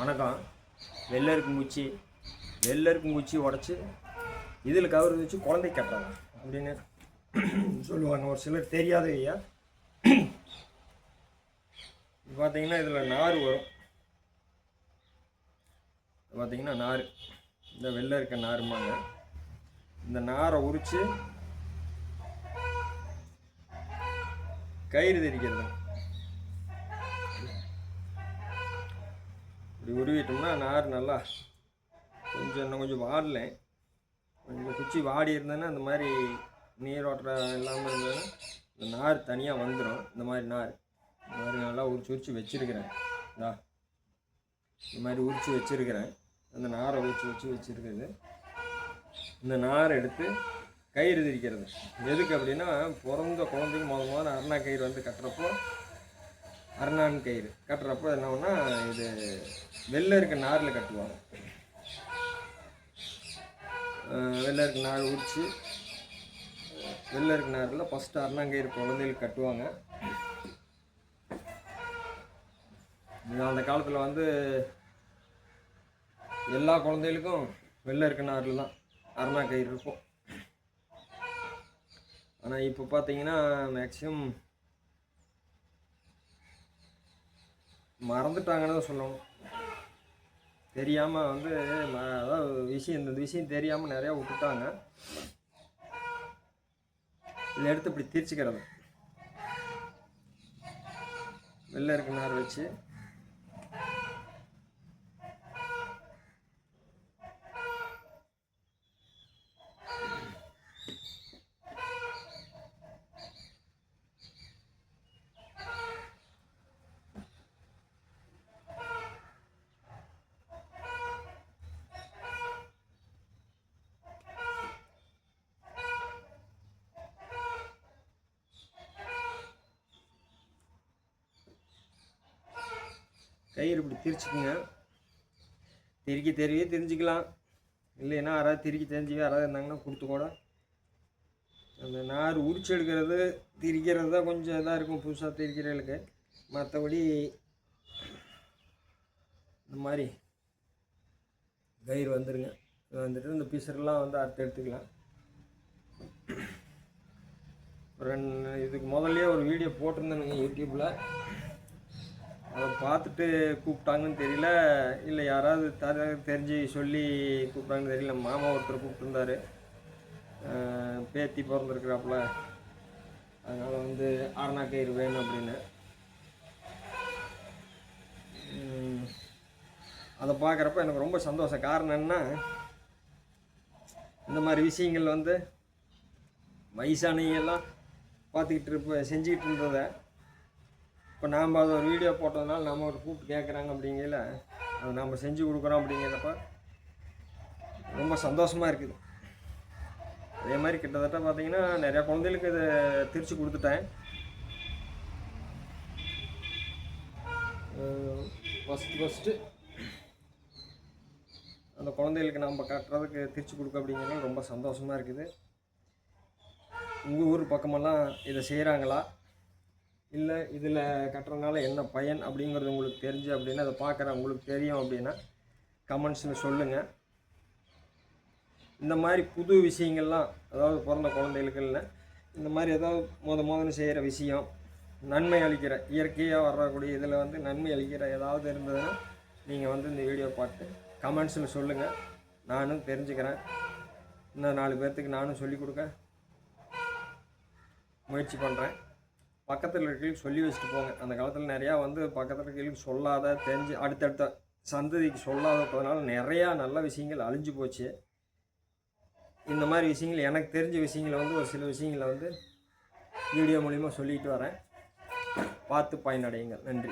வணக்கம். வெள்ளருக்கு குச்சி வெள்ளருக்கு குச்சி உடச்சி இதில் கவர் வச்சு குழந்தை கட்டுறாங்க அப்படின்னு சொல்லுவாங்க. ஒரு சிலர் தெரியாத ஐயா. பார்த்தீங்கன்னா இதில் நார் வரும். பார்த்தீங்கன்னா நார். இந்த வெள்ளை இருக்க நாருமாங்க இந்த நாரை உரித்து கயிறு தெரிக்கிறது. இப்படி உருவிட்டோம்னா நார் நல்லா கொஞ்சம் இன்னும் கொஞ்சம் வாடலை கொஞ்சம் குச்சி வாடி இருந்ததுன்னா இந்த மாதிரி நீரோட்டம் இல்லாமல் இருந்ததுன்னா இந்த நார் தனியாக வந்துடும் இந்த மாதிரி நார். இந்த மாதிரி நல்லா உரிச்சு உரிச்சு வச்சுருக்கிறேன். இதா இந்த மாதிரி உரிச்சு வச்சுருக்கிறேன். அந்த நாரை உரிச்சு வச்சு வச்சுருக்குது. இந்த நாரை எடுத்து கயிறு திரிக்கிறது. எதுக்கு அப்படின்னா பிறந்த குழந்தைக்கு முத முதல்ல அருணா கயிறு வந்து கட்டுறப்போ அருணான் கயிறு. கட்டுறப்போ என்ன இது வெளில இருக்க நாரில் கட்டுவாங்க. வெளில இருக்க நார் உரிச்சு வெளில இருக்க நாரில் ஃபஸ்ட்டு அரணாங்கயிறு குழந்தைகளுக்கு கட்டுவாங்க. அந்த காலத்தில் வந்து எல்லா குழந்தைகளுக்கும் வெளில இருக்க நாரில் தான் அருணா கயிறு இருக்கும். ஆனால் இப்போ பார்த்தீங்கன்னா மேக்ஸிமம் மறந்துட்டாங்கன்னு தான் சொல்லணும். தெரியாமல் வந்து ம- அதாவது விஷயம் இந்த விஷயம் தெரியாமல் நிறையா விட்டுட்டாங்க. இதில் எடுத்து இப்படி தீர்ச்சிக்கிறது. வெளில இருக்க நார் வச்சு கயிறு இப்படி திரிச்சுக்குங்க. திருக்கி தெரியவே தெரிஞ்சுக்கலாம். இல்லைன்னா யாராவது திருக்கி தெரிஞ்சு யாராவது இருந்தாங்கன்னா கொடுத்து கூட. அந்த நார் உரிச்சு எடுக்கிறது திரிக்கிறது தான் கொஞ்சம் இதாக இருக்கும் புதுசாக திரிக்கிறவங்களுக்கு மற்றபடி இந்த மாதிரி கயிறு வந்துடுங்க வந்துட்டு இந்த பிசர்லாம் வந்து அறுத்து எடுத்துக்கலாம். ரெண்டு இதுக்கு முதல்லையே ஒரு வீடியோ போட்டிருந்தேனுங்க யூடியூப்பில் அதை பார்த்துட்டு கூப்பிட்டாங்கன்னு தெரியல. இல்லை யாராவது தர தெரிஞ்சு சொல்லி கூப்பிட்டாங்கன்னு தெரியல. மாமா ஒருத்தர் கூப்பிட்டுருந்தாரு. பேத்தி பிறந்திருக்கிறாப்புல. அதனால் வந்து அரணா கயிறு வேணும் அப்படின்னு. அதை பார்க்குறப்ப எனக்கு ரொம்ப சந்தோஷம். காரணம் என்ன இந்த மாதிரி விஷயங்கள் வந்து வயசானவங்கெல்லாம் பார்த்துக்கிட்டு இருப்ப செஞ்சுக்கிட்டு இருந்ததை இப்போ நாம் அதை ஒரு வீடியோ போட்டதுனால நம்ம ஒரு கூப்பிட்டு கேட்குறாங்க அப்படிங்கல அது நம்ம செஞ்சு கொடுக்குறோம் அப்படிங்கிறப்ப ரொம்ப சந்தோஷமாக இருக்குது. அதே மாதிரி கிட்டத்தட்ட பார்த்தீங்கன்னா நிறையா குழந்தைகளுக்கு இதை திரிச்சு கொடுத்துட்டேன். ஃபஸ்ட்டு ஃபஸ்ட்டு அந்த குழந்தைகளுக்கு நம்ம கட்டுறதுக்கு திரிச்சு கொடுக்க அப்படிங்கிறது ரொம்ப சந்தோஷமாக இருக்குது. உங்கள் ஊர் பக்கமெல்லாம் இதை செய்கிறாங்களா இல்லை இதில் கட்டுறதுனால என்ன பயன் அப்படிங்கிறது உங்களுக்கு தெரிஞ்சு அப்படின்னா அதை பார்க்குறேன். உங்களுக்கு தெரியும் அப்படின்னா கமெண்ட்ஸில் சொல்லுங்கள் இந்த மாதிரி புது விஷயங்கள்லாம் அதாவது பிறந்த குழந்தைகளுக்கு இல்லை இந்த மாதிரி ஏதாவது மோத முதல்ல செய்கிற விஷயம் நன்மை அளிக்கிற இயற்கையாக வரக்கூடிய இதில் வந்து நன்மை அளிக்கிற ஏதாவது இருந்ததுன்னா நீங்கள் வந்து இந்த வீடியோ பார்த்து கமெண்ட்ஸில் சொல்லுங்கள் நானும் தெரிஞ்சுக்கிறேன். இன்னும் நாலு பேர்த்துக்கு நானும் சொல்லிக் கொடுக்க முயற்சி பண்ணுறேன் பக்கத்தில் இருக்கிறவங்களுக்கு சொல்லி வச்சுட்டு போங்க. அந்த காலத்தில் நிறையா வந்து பக்கத்தில் இருக்கையும் சொல்லாத தெரிஞ்சு அடுத்தடுத்த சந்ததிக்கு சொல்லாததுனால நிறையா நல்ல விஷயங்கள் அழிஞ்சு போச்சு. இந்த மாதிரி விஷயங்கள் எனக்கு தெரிஞ்ச விஷயங்களை வந்து ஒரு சில விஷயங்களை வந்து வீடியோ மூலிமா சொல்லிட்டு வரேன். பார்த்து பயனடையுங்கள். நன்றி.